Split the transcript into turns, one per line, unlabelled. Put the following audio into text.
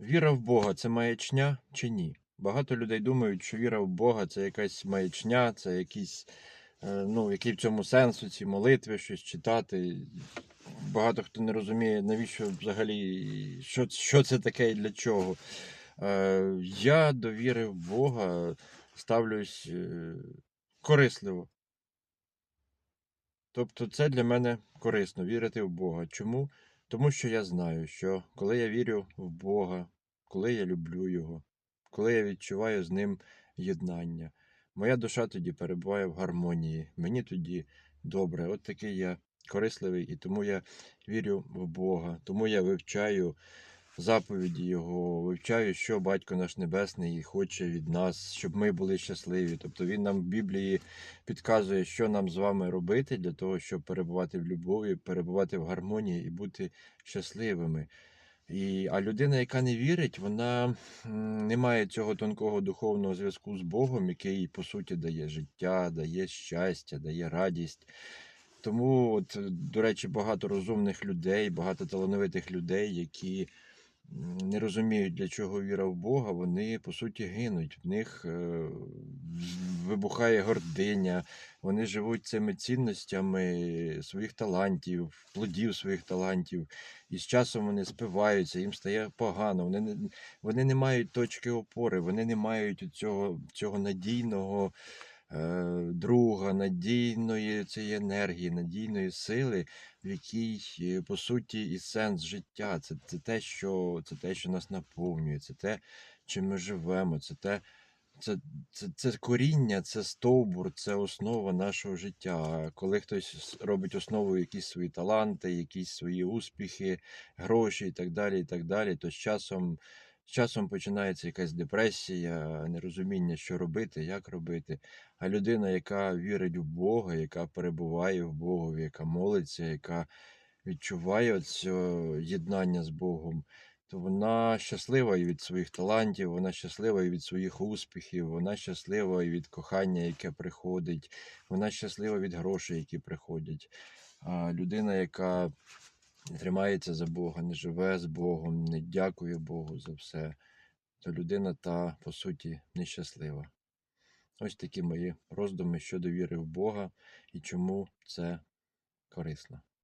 Віра в Бога це маячня чи ні? Багато людей думають, що віра в Бога це якась маячня, це якийсь, е, ну, який в цьому сенс ці молитви, щось читати. Багато хто не розуміє, навіщо взагалі, що, що це таке і для чого. Е, Я до віри в Бога ставлюсь е, корисливо. Тобто це для мене корисно вірити в Бога. Чому? Тому що я знаю, що коли я вірю в Бога, коли я люблю Його, коли я відчуваю з ним єднання, моя душа тоді перебуває в гармонії, мені тоді добре. От такий я корисливий, і тому я вірю в Бога, тому я вивчаю заповіді Його, вивчаю, що Батько наш Небесний хоче від нас, щоб ми були щасливі. Тобто Він нам в Біблії підказує, що нам з вами робити для того, щоб перебувати в любові, перебувати в гармонії і бути щасливими. І, а людина, яка не вірить, вона не має цього тонкого духовного зв'язку з Богом, який, по суті, дає життя, дає щастя, дає радість. Тому, от, до речі, багато розумних людей, багато талановитих людей, які не розуміють, для чого віра в Бога, вони по суті гинуть. В них е, вибухає гординя, вони живуть цими цінностями своїх талантів, плодів своїх талантів, і з часом вони спиваються, їм стає погано. Вони не, вони не мають точки опори, вони не мають цього, цього надійного друга, надійної цієї енергії, надійної сили, в якій, е, по суті, і сенс життя. Це, це, те, що, це те, що нас наповнює, це те, чим ми живемо, це те. Це, це, це коріння, це стовбур, це основа нашого життя. Коли хтось робить основою якісь свої таланти, якісь свої успіхи, гроші і так далі, і так далі, то з часом, з часом починається якась депресія, нерозуміння, що робити, як робити. А людина, яка вірить в Бога, яка перебуває в Богові, яка молиться, яка відчуває це єднання з Богом, то вона щаслива і від своїх талантів, вона щаслива і від своїх успіхів, вона щаслива і від кохання, яке приходить, вона щаслива від грошей, які приходять. А людина, яка не тримається за Бога, не живе з Богом, не дякує Богу за все, то людина та, по суті, нещаслива. Ось такі мої роздуми щодо віри в Бога і чому це корисно.